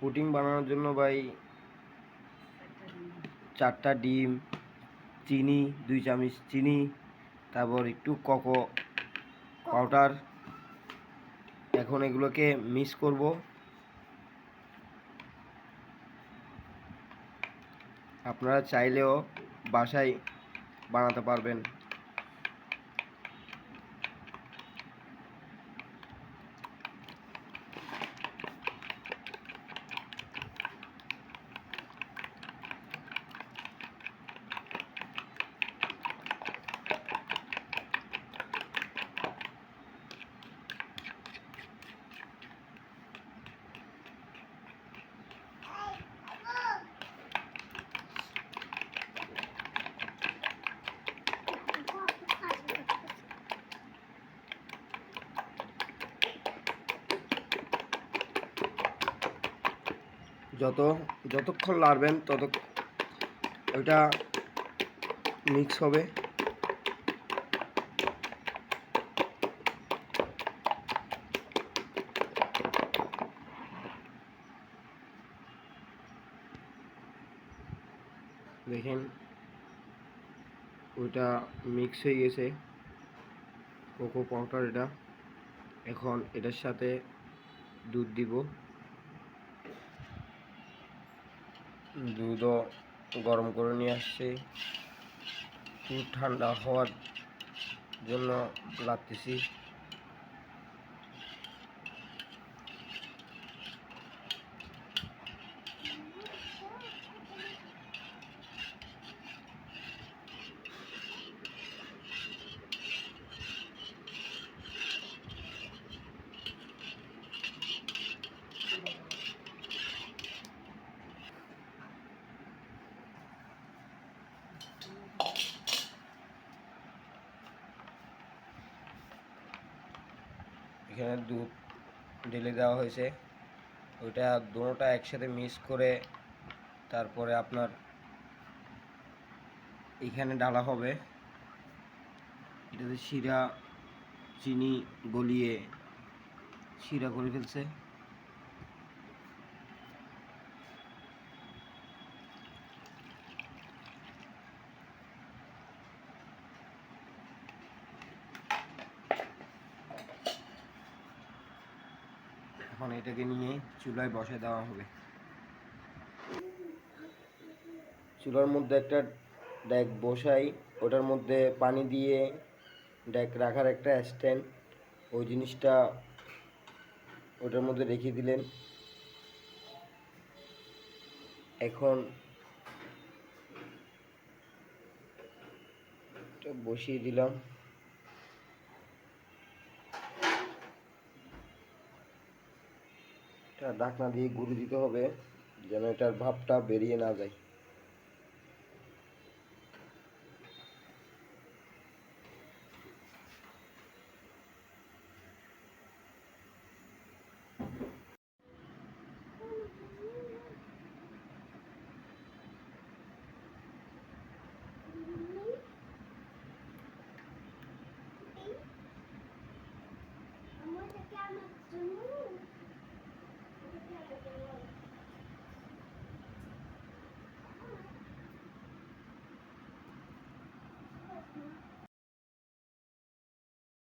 Putting বানানোর জন্য ভাই চারটা ডিম, চিনি, দুই চামচ চিনি, তারপর একটু কোকো পাউডার। এখন এগুলোকে মিক্স করব। আপনারা চাইলেও বাসায় বানাতে পারবেন। যত, যতক্ষণ লাড়বেন তত ওইটা মিক্স হবে। দেখেন, ওইটা মিক্স হয়ে গেছে। কোকো পাউডার এটা। এখন এটার সাথে দুধ দিব। দুধও গরম করে নিয়ে আসছি। দুধ ঠান্ডা হওয়ার জন্য লাগতেছি। এখানে দুধ ঢেলে দেওয়া হয়েছে। ওইটা দুটোটা একসাথে মিক্স করে তারপরে আপনার এখানে ডালা হবে। এটাতে শিরা, চিনি গলিয়ে শিরা করে ফেলছে। এখন এটাকে নিয়ে চুলায় বসে দেওয়া হবে। চুলার মধ্যে একটা ড্যাক বসাই, ওটার মধ্যে পানি দিয়ে ড্যাক রাখার একটা স্ট্যান্ড, ওই জিনিসটা ওটার মধ্যে রেখে দিলেন। এখন বসিয়ে দিলাম। এটা ঢাকনা দিয়ে গুঁড়ো দিতে হবে যেন এটার ভাবটা বেরিয়ে না যায়।